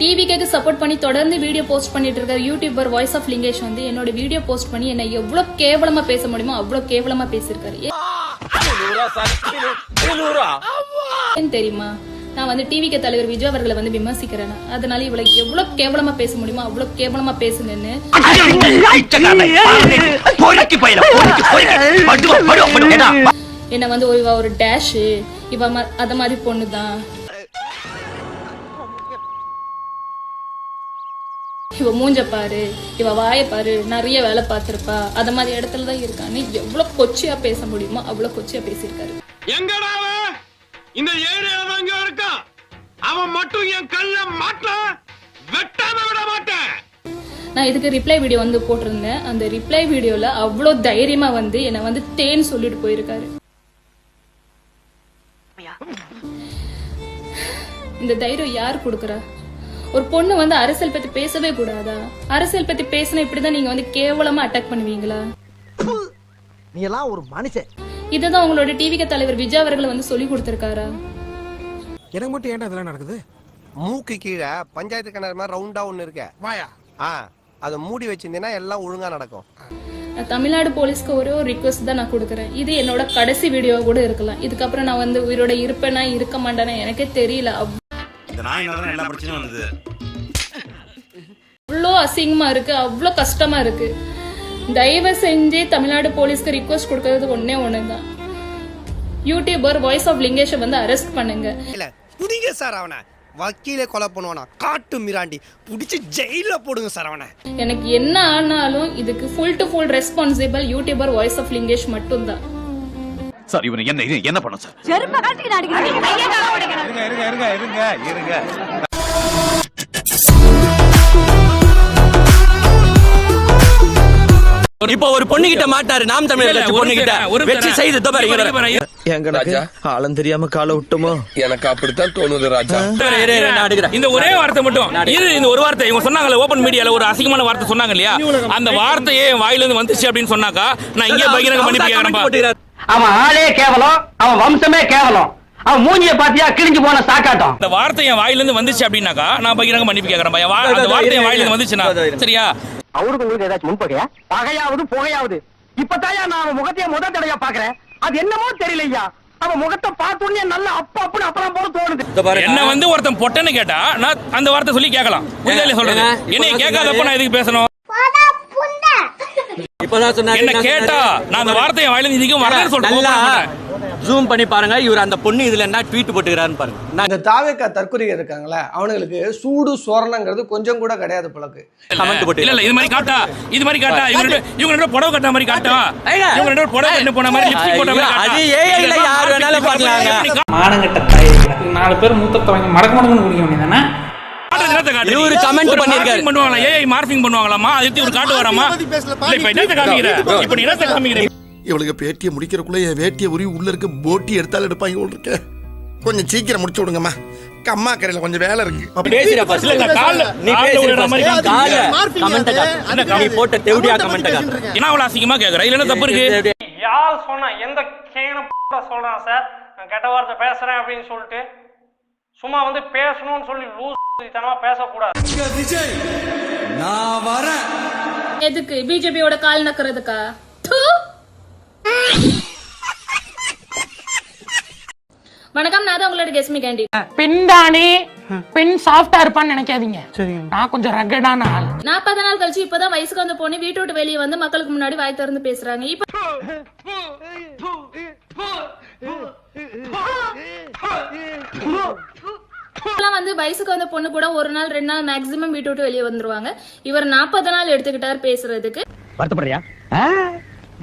டிவிக்கு சப்போர்ட் பண்ணி தொடர்ந்து வீடியோ போஸ்ட் பண்ணிட்டு இருக்க யூடியூபர் வாய்ஸ் ஆஃப் லிங்கேஷ் வந்து என்னோட வீடியோ போஸ்ட் பண்ணி என்னை எவ்வளவு கேவலமா பேச முடியுமோ அவ்வளவு கேவலமா பேசியிருக்காரு ஏன் தெரியுமா நான் வந்து டிவிக்கு தலைவர் விஜய் அவர்களை வந்து விமர்சிக்கிறேன் அதனால இவளை எவ்வளவு கேவலமா பேச முடியுமோ அவ்வளவு கேவலமா பேசுங்கன்னு என்ன வந்து ஒரு- ஒரு டேஷ் இவ ம- அத மாதிரி பொண்ணுதான் இவ மூஞ்ச பாரு இவ வாய பாரு நிறைய வேலை பார்த்திருப்பா. அத மாதிரி இடத்துல தான் இருக்கான்னு எவ்வளவு கொச்சியா பேச முடியுமோ அவ்வளவு கொச்சியா பேசியிருக்காரு. எங்கடா அவன் இந்த ஏரியால தான் இங்க இருக்கான். அவன் மட்டும் என் கல்ல மாட்ட வெட்டாம விட மாட்டேன். நான் இதுக்கு ரிப்ளை வீடியோ வந்து போட்டிருந்தேன். அந்த ரிப்ளை வீடியோல அவ்வளோ தைரியமா வந்து என்னை வந்து தேன் சொல்லிட்டு போயிருக்காரு. இந்த தைரியம் யார் கொடுக்குறா? ஒரு பொண்ணு வந்து அரசியல் பத்தி பேசவே கூடாதா? அரசியல் பத்தி பேசினா இப்படிதான் நீங்க வந்து கேவலமா அட்டாக் பண்ணுவீங்களா? நீ எல்லாம் ஒரு மனுஷன். இதுதான் உங்களோட டிவிக்கு தலைவர் விஜய் அவர்கள் வந்து சொல்லி கொடுத்திருக்காரா? எனக்கு மட்டும் ஏன்டா இதெல்லாம் நடக்குது? மூக்கு கீழே பஞ்சாயத்து கிணறு மாதிரி ரவுண்டா ஒண்ணு இருக்க. வாயா? ஆ அதை மூடி வச்சிருந்தீங்கன்னா எல்லாம் ஒழுங்கா நடக்கும். தமிழ்நாடு போலீஸ்க்கு ஒரே ஒரு ரிக்வஸ்ட் தான் நான் கொடுக்குறேன். இது என்னோட கடைசி வீடியோவா கூட இருக்கலாம். இதுக்கப்புறம் நான் வந்து உயிரோட இருப்பேனா இருக்க மாட்டேனா எனக்கே தெரியல. அவ்- இந்த நாயினால தான் எல்லா பிரச்சனையும் வந்தது. அவ்வளோ அசிங்கமா இருக்கு அவ்வளோ கஷ்டமா இருக்கு. தயவு செஞ்சு தமிழ்நாடு போலீஸ்க்கு ரிக்வஸ்ட் கொடுக்கறது ஒண்ணே ஒண்ணுதான். யூடியூபர் வாய்ஸ் ஆஃப் லிங்கேஷை வந்து அரெஸ்ட் பண்ணுங்க. இல்ல புடிங்க சார் அவனை. வக்கீலே கொலை பண்ணுவானா? காட்டு மிராண்டி. புடிச்சு ஜெயில போடுங்க சார் அவனை. எனக்கு என்ன ஆனாலும் இதுக்கு full to full responsible YouTuber voice of Lingesh மட்டும்தான். சார் இவனை என்ன இது என்ன பண்ணும் சார்? இருங்க இருங்க இருங்க இருங்க இருங்க. இப்போ ஒரு பொண்ணு கிட்ட மாட்டாரு நாம் தமிழர் பொண்ணு கிட்ட வெற்றி செய்து பாருங்க எங்களுக்கு ஆளும் தெரியாம காலை விட்டோமோ எனக்கு அப்படித்தான் தோணுது ராஜா. இந்த ஒரே வார்த்தை மட்டும். இது இந்த ஒரு வார்த்தை. இவங்க சொன்னாங்கல்ல ஓபன் மீடியால ஒரு அசிங்கமான வார்த்தை சொன்னாங்க இல்லையா? அந்த வார்த்தையே என் வாயில இருந்து வந்துச்சு அப்படின்னு சொன்னாக்கா நான் இங்கே பகிரங்க கேட்கறேன் அவன் ஆளே கேவலம் அவன் வம்சமே கேவலம். அவன் மூஞ்சிய பாத்தியா கிழிஞ்சு போன சாக்காட்டம். அந்த வார்த்தை என் வாயில இருந்து வந்துச்சு அப்படின்னாக்கா நான் பகிரங்க மன்னிப்பு கேட்கறேன் பையன். அந்த வார்த்தை என் வாயில இருந்து வந்துச்சுன்னா சரியா? அவருக்கு உங்களுக்கு ஏதாச்சும் முன்பகையா பகையாவது புகையாவது. இப்பதாயா நான் அவன் முகத்தைய முத தடையா பாக்குறேன் அது என்னமோ தெரியலையா? அவன் முகத்தை பார்த்தோன்னே நல்ல அப்ப அப்படின்னு அப்பலாம் போல தோணுது. என்ன வந்து ஒருத்தன் பொட்டன்னு கேட்டா நான் அந்த வார்த்தை சொல்லி கேட்கலாம். சொல்றது. என்னைய கேட்காதப்ப நான் எதுக்கு பேசணும்? என்ன கேட்டா நான் அந்த வாயில வரலன்னு சொல்றேன். ஜூம் பண்ணி பாருங்க. இவர் அந்த பொண்ணு இதுல என்ன ட்வீட் போட்டுக்கிறாருன்னு பாருங்க. இந்த தாவேக்கா தற்கொலைகள் இருக்காங்களே அவனுங்களுக்கு சூடு சோரணங்கிறது கொஞ்சம் கூட கிடையாது பழக்கு கமெண்ட் போட்டு இல்ல இல்ல இது மாதிரி காட்டா இது மாதிரி காட்டா இவங்க ரெண்டு பேரும் இவங்க ரெண்டு புடவை கட்ட மாதிரி காட்டா. இவங்க ரெண்டு பேரும் புடவை கட்ட போன மாதிரி லிப்ஸ்டிக் போட்ட மாதிரி அது காட்டா. AI ல யார் வேணாலும் பார்க்கலாங்க. மானங்கட்ட தாய் நாலு பேர் மூத்த மடக்கு மடக்குன்னு குடிக்க வேண்டியதானே காட்டுறீங்க? இவரு comment ஒரு பண்ணிருக்காரு. morphing பண்ணுவாங்களா? ஏஐ மார்பிங் பண்ணுவாங்களாமா அதுக்கு இவர் காட்டு வராமா? இல்ல இப்ப என்னத்த காமிக்கிற? இப்ப நீ என்னத்த காமிக்கிற? இவளுக்கு பேட்டியை முடிக்கிறக்குள்ள என் வேட்டியை உரி உள்ள இருக்க போட்டி எடுத்தாலும் எடுப்பாங்க போல இருக்க. கொஞ்சம் சீக்கிரம் முடிச்சு விடுங்கம்மா. கம்மா கரையில கொஞ்சம் வேலை இருக்கு. பேசுற first. இல்ல, இல்ல, கால்ல- நீ கால்ல பேசுற விழுற மாதிரி. கால்ல comment காட்டு. நீ போட்ட தெவடியா காட்டு. என்ன அவ்வளவு அசிங்கமா கேக்குற. இல்ல என்ன தப்பு இருக்கு? யார் சொன்னா எந்த கேன சொல்றான் சார்? நான் கெட்ட வார்த்தை பேசுறேன் அப்படின்னு சொல்லிட்டு சும்மா வந்து பேசணும்னு சொல்லி லூஸ் தனமா பேசக்கூடாது எதுக்கு பிஜேபியோட கால் நக்கிறதுக்கா. வணக்கம் நான் தான் உங்களோட கெஸ்மி கேண்டி பெண் தானே பெண் சாஃப்டா இருப்பான்னு நினைக்காதீங்க நான் கொஞ்சம் ரகடான ஆள் நாற்பது நாள் கழிச்சு இப்பதான் வயசுக்கு வந்த பொண்ணு வீட்டு விட்டு வெளியே வந்து மக்களுக்கு முன்னாடி வாய் திறந்து பேசுறாங்க இப்ப இப்பெல்லாம் வந்து வயசுக்கு வந்த பொண்ணு கூட ஒரு நாள் ரெண்டு நாள் மேக்ஸிமம் வீட்டு விட்டு வெளியே வந்துருவாங்க. இவர் நாற்பது நாள் எடுத்துக்கிட்டார் பேசுறதுக்கு. வருத்தப்படுறியா?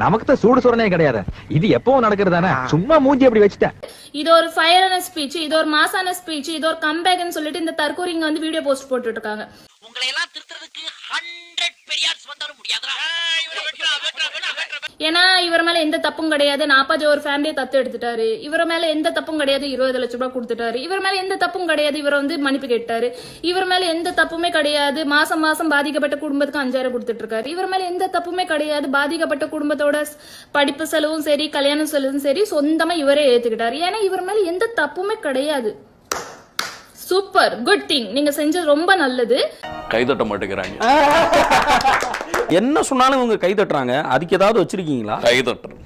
நமக்கு தான் சூடு சுரணே கிடையாது. இது எப்பவும் நடக்கிறதானே சும்மா மூஞ்சி அப்படி வச்சுட்டேன். இது ஒரு ஃபயரான ஸ்பீச் இது ஒரு மாசான ஸ்பீச் இது ஒரு கம்பேக்னு சொல்லிட்டு இந்த தற்கூரிங்க வந்து வீடியோ போஸ்ட் போட்டுட்டு இருக்காங்க ஏன்னா இவர் மேல எந்த தப்பும் கிடையாது. நாற்பது ஒரு ஃபேமிலியை தத்து எடுத்துட்டாரு. இவர் மேல எந்த தப்பும் கிடையாது. இருபது லட்சம் ரூபாய் கொடுத்துட்டாரு. இவர் மேல எந்த தப்பும் கிடையாது. இவர் வந்து மன்னிப்பு கேட்டாரு. இவர் மேல எந்த தப்புமே கிடையாது. மாசம் மாசம் பாதிக்கப்பட்ட குடும்பத்துக்கு அஞ்சாயிரம் கொடுத்துட்டு இருக்காரு இவர் மேல எந்த தப்புமே கிடையாது. பாதிக்கப்பட்ட குடும்பத்தோட படிப்பு செலவும் சரி கல்யாண செலவும் சரி சொந்தமா இவரே ஏத்துக்கிட்டாரு. ஏன்னா இவர் மேல எந்த தப்புமே கிடையாது. சூப்பர் குட் திங் நீங்க செஞ்சது ரொம்ப நல்லது. கைதட்ட மாட்டேங்கிறாங்க. என்ன சொன்னாலும் இவங்க கை தட்டுறாங்க? அதுக்கு ஏதாவது வச்சிருக்கீங்களா? கைதட்டுறேன்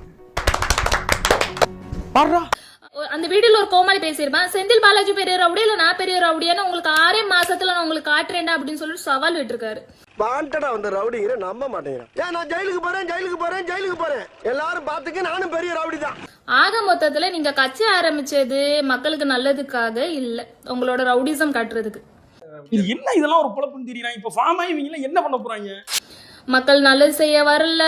அந்த வீடியோல ஒரு கோமாளி பேசியிருப்பேன். செந்தில் பாலாஜி பெரிய ரவுடி இல்ல நான் பெரிய ரவுடியான்னு உங்களுக்கு ஆறே மாசத்துல நான் உங்களுக்கு காட்டுறேன்டா அப்படின்னு சொல்லிட்டு சவால் விட்டுருக்காரு. பாண்டடா வந்த ரவுடிங்கிற நம்ப மாட்டேங்கிறான் ஏன் நான் ஜெயிலுக்கு போறேன் ஜெயிலுக்கு போறேன் ஜெயிலுக்கு போறேன். எல்லாரும் பாத்துக்க நானும் பெரிய ரவுடி தான். ஆக மொத்தத்துல நீங்க கட்சி ஆரம்பிச்சது மக்களுக்கு நல்லதுக்காக இல்ல உங்களோட ரவுடிசம் காட்டுறதுக்கு. இது என்ன இதெல்லாம் ஒரு பொழப்புன்னு தெரியல இப்ப ஃபார்ம் ஆகி இவங்க என்ன பண்ண போறாங்க? மக்கள் நல்லது செய்ய வரல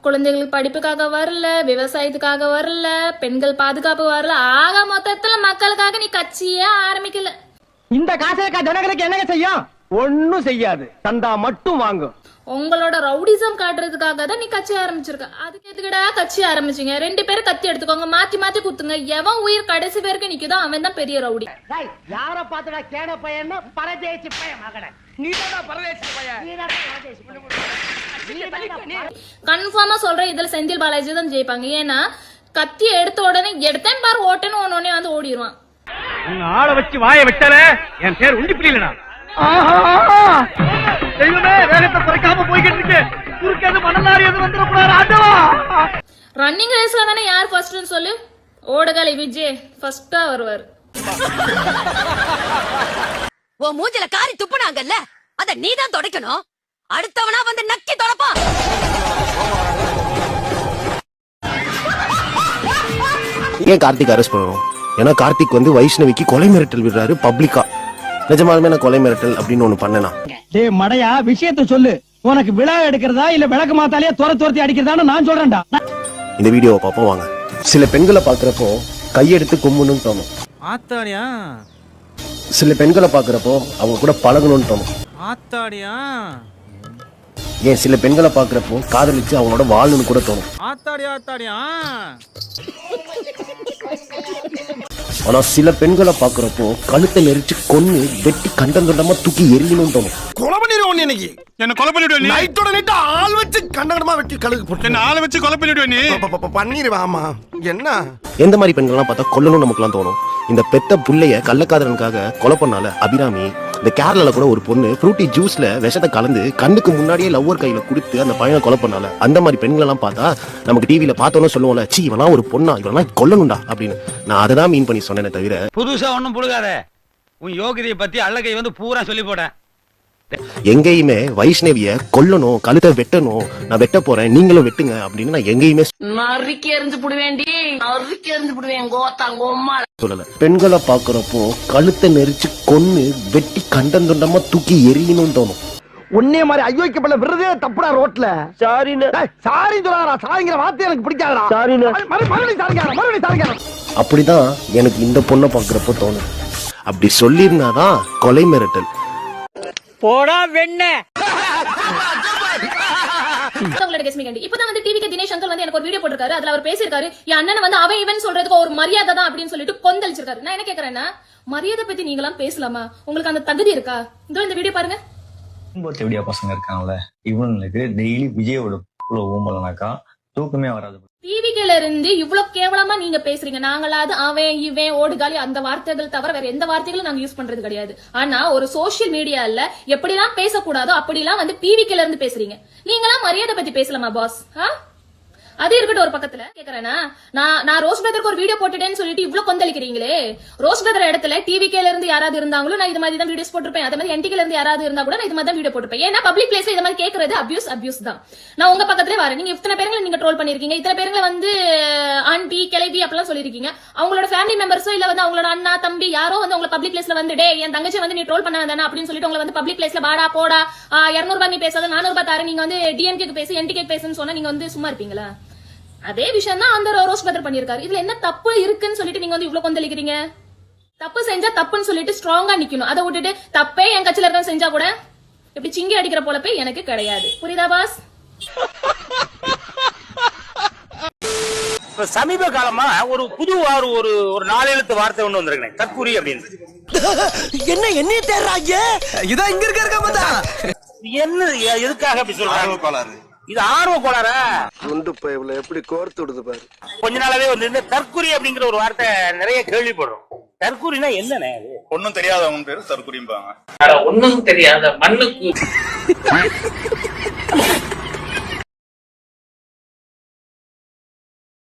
குழந்தைகளுக்கு படிப்புக்காக வரல விவசாயத்துக்காக வரல பெண்கள் பாதுகாப்பு வரல. ஆக மொத்தத்துல மக்களுக்காக நீ கட்சியே ஆரம்பிக்கல. இந்த காசை ஜனங்களுக்கு என்னங்க செய்யும்? ஒண்ணும் செய்யாது. தந்தா மட்டும் வாங்கும். உங்களோட ரவுடிசம் காட்டுறதுக்காக தான் நீ கட்சி ஆரம்பிச்சிருக்க. அதுக்கு எதுக்குடா கட்சி ஆரம்பிச்சீங்க? ரெண்டு பேரும் கத்தி எடுத்துக்கோங்க மாத்தி மாத்தி குத்துங்க. எவன் உயிர் கடைசி பேருக்கு நிக்குதோ அவன் தான் பெரிய ரவுடி. யார பாத்துடா கேட பையன் பரதேசி பையன் மகன. கன்ஃபார்மா சொல்றேன் இதுல செந்தில் பாலாஜி தான் ஜெயிப்பாங்க. ஏன்னா கத்தி எடுத்த உடனே எடுத்தேன் பாரு ஓட்டன்னு ஒன்னே வந்து ஓடிடுவான் உங்க ஆளை வச்சு வாய விட்டால என் பேர் உண்டி பிரியலடா. தெய்வமே வேகத்தை குறைக்காம போய்கிட்டு இருக்கு. குறுக்கேது மணலாரி எது வந்துடக்கூடாது ஆண்டவா! ரன்னிங் ரேஸ்ல தானே யார் ஃபர்ஸ்ட்னு சொல்லு? ஓடுகாலி விஜய் ஃபர்ஸ்டா வருவார். உன் மூஞ்சில காரி துப்புனாங்கல்ல அத நீதான் துடைக்கணும். அடுத்தவனா வந்து நக்கி தொடப்பான் ஏன் கார்த்திக் அரெஸ்ட் பண்ணணும்? ஏன்னா கார்த்திக் வந்து வைஷ்ணவிக்கு கொலை மிரட்டல் விடுறாரு பப்ளிக்கா நிஜமாலுமே நான் கொலை மிரட்டல் அப்படின்னு ஒண்ணு பண்ணனா? டேய் மடையா விஷயத்த சொல்லு. உனக்கு விழா எடுக்கிறதா இல்ல விளக்கு மாத்தாலே துர துரத்தி அடிக்கிறதான்னு நான் சொல்றேன்டா. இந்த வீடியோவை பார்ப்போம் வாங்க. சில பெண்களை பாக்குறப்போ கையெடுத்து கும்பணும்னு தோணும். ஆத்தாடியா சில பெண்களை பாக்குறப்போ அவங்க கூட பழகணும்னு தோணும் ஆத்தாடியா? ஏன் சில பெண்களை பாக்குறப்போ காதலிச்சு அவங்களோட வாழணும்னு கூட தோணும். ஆத்தாடியா ஆத்தாடியா? ஆனா சில பெண்களை பாக்குறப்போ கழுத்தை நெரிச்சு கொன்னு வெட்டி கண்டம் கண்டமா தூக்கி எரியணும்னு தோணும் கொலை பண்ணிடுவோம் இன்னைக்கு. என்ன கொலை பண்ணிடுவ நீ? நைட்டோட நைட்டு ஆள் வச்சு கண்டகடமா வெட்டி கழுகு போட்டு. என்ன ஆளை வச்சு கொலை பண்ணிடுவ நீ? பண்ணிடுவேன் ஆமா. என்ன? எந்த மாதிரி பெண்கள்லாம் பார்த்தா கொல்லணும் நமக்குலாம் தோணும். இந்த பெத்த புள்ளைய கள்ளக்காதலனுக்காக கொலை பண்ணால அபிராமி இந்த கேரளால கூட ஒரு பொண்ணு ஃப்ரூட்டி ஜூஸ்ல விஷத்தை கலந்து கண்ணுக்கு முன்னாடியே லவ்வர் கையில கொடுத்து அந்த பையனை கொலை பண்ணால. அந்த மாதிரி பெண்கள் எல்லாம் பார்த்தா நமக்கு டிவியில பார்த்தோன்னு சொல்லுவோம்ல சீ இவெல்லாம் ஒரு பொண்ணா இவெல்லாம் கொல்லணும்டா அப்படின்னு. நான் அதை தான் மீன் பண்ணி சொன்னேனே தவிர புதுசா ஒன்னும் புழுகாத உன் யோகிதையை பத்தி அழகை வந்து பூரா சொல்லி போட எங்கேயுமே வைஷ்ணவிய கொல்லணும் கழுத்தை வெட்டணும் நான் வெட்ட போறேன் நீங்களும் வெட்டுங்க அப்படின்னு நான் எங்கேயுமே நறுக்கி எறிஞ்சு புடுவேண்டி நறுக்கி எறிஞ்சு புடுவேன் கோத்தாங்க சொல்லல. பெண்களை பாக்குறப்போ கழுத்தை நெரிச்சு கொன்னு வெட்டி கண்டந்துண்டமா தூக்கி எரியணும்னு தோணும். உன்னே மாதிரி ஐயோக்கப்பட விடுறதே தப்புடா ரோட்ல. சாரின்னு சாரி சொல்லாதடா. சாரிங்கிற வார்த்தை எனக்கு பிடிக்காதடா. சாரின்னு மறுபடியும் சாரிக்காரா மறுபடியும் சாரிக்காரா அப்படிதான் எனக்கு இந்த பொண்ணை பாக்குறப்போ தோணும் அப்படி சொல்லியிருந்தாதான் கொலை மிரட்டல். போடா வெண்ண. இப்பதான் வந்து டிவிக்கு தினேஷ் அங்கிள் வந்து எனக்கு ஒரு வீடியோ போட்டிருக்காரு. அதுல அவர் பேசியிருக்காரு. என் அண்ணன் வந்து அவன் இவன் சொல்றதுக்கு ஒரு மரியாதை தான் அப்படின்னு சொல்லிட்டு கொந்தளிச்சிருக்காரு. நான் என்ன கேக்குறேன்னா மரியாதை பத்தி நீங்களாம் பேசலாமா? உங்களுக்கு அந்த தகுதி இருக்கா? இதோ இந்த வீடியோ பாருங்க. பசங்க இருக்காங்கல்ல? இவனுங்களுக்கு டெய்லி விஜயோட ஊம்பலனாக்கா தூக்கமே வராது. டிவிக்கல இருந்து இவ்வளவு கேவலமா நீங்க பேசுறீங்க. நாங்களாவது அவன் இவன் ஓடுகாலி அந்த வார்த்தைகள் தவிர வேற எந்த வார்த்தைகளும் நாங்க யூஸ் பண்றது கிடையாது. ஆனா ஒரு சோசியல் மீடியால எப்படிலாம் பேசக்கூடாதோ அப்படிலாம் வந்து பிவிக்கல இருந்து பேசுறீங்க. நீங்களாம் மரியாதை பத்தி பேசலாமா பாஸ் அது இருக்கட்டும் ஒரு பக்கத்துல. கேக்குறேன்னா நான் நான் ரோஸ் பிரதருக்கு ஒரு வீடியோ போட்டுட்டேன்னு சொல்லிட்டு இவ்வளவு கொந்தளிக்கிறீங்களே? ரோஸ் பிரதர் இடத்துல டிவிக்கேல இருந்து யாராவது இருந்தாங்களோ நான் இது மாதிரி தான் வீடியோஸ் போட்டிருப்பேன். அதே மாதிரி என்டிக்கல இருந்து யாராவது இருந்தா கூட நான் இது மாதிரி தான் வீடியோ போட்டிருப்பேன். ஏன்னா பப்ளிக் பிளேஸ்ல இது மாதிரி கேக்குறது அபியூஸ் அபியூஸ் தான். நான் உங்க பக்கத்துல வரேன். நீங்க இத்தனை பேருங்களை நீங்க ட்ரோல் பண்ணிருக்கீங்க. இத்தனை பேருங்களை வந்து ஆண்டி கிளவி அப்படிலாம் சொல்லிருக்கீங்க. அவங்களோட ஃபேமிலி மெம்பர்ஸோ இல்ல வந்து அவங்களோட அண்ணா தம்பி யாரோ வந்து உங்களை பப்ளிக் பிளேஸ்ல வந்து டே என் தங்கச்சி வந்து நீ ட்ரோல் பண்ண வேண்டாம் அப்படின்னு சொல்லிட்டு உங்களை வந்து பப்ளிக் பிளேஸ்ல பாடா போடா இருநூறு ரூபாய் நீ பேசாத நானூறு ரூபாய் தாரு நீங்க வந்து டிஎம்கேக்கு பேசு என்டிகே பேசுன்னு சொன்னா நீங்க வந்து சும்மா இருப்பீங்களா? அதே விஷயம் தான் அந்த ரோஸ் பதர் பண்ணிருக்காரு இதுல என்ன தப்பு இருக்குன்னு சொல்லிட்டு நீங்க வந்து இவ்வளவு கொந்தளிக்கிறீங்க? தப்பு செஞ்சா தப்புன்னு சொல்லிட்டு ஸ்ட்ராங்கா நிக்கணும். அதை விட்டுட்டு தப்பே என் கட்சியில இருக்க செஞ்சா கூட இப்படி சிங்கி அடிக்கிற பொழப்பே எனக்கு கிடையாது. புரியுதா பாஸ் இப்ப சமீப காலமா ஒரு புது ஒரு ஒரு ஒரு நாலெழுத்து வார்த்தை ஒண்ணு வந்திருக்கேன் தற்கூரி அப்படின்னு. என்ன என்னைய தேடுறாங்க? இதான் இங்க இருக்க இருக்க என்ன எதுக்காக அப்படி சொல்றாங்க? இது ஆர்வ கோளாறா? குண்டு பைப்ல எப்படி கோர்த்து விடுது பாரு. கொஞ்ச நாளாவே வந்து இந்த தற்குறி அப்படிங்கிற ஒரு வார்த்தை நிறைய கேள்விப்படுறோம். தற்குறினா என்னண்ணே அது? ஒன்னும் தெரியாதவங்க பேரு தற்குறிம்பாங்க ஒன்னும் தெரியாத மண்ணுக்கு.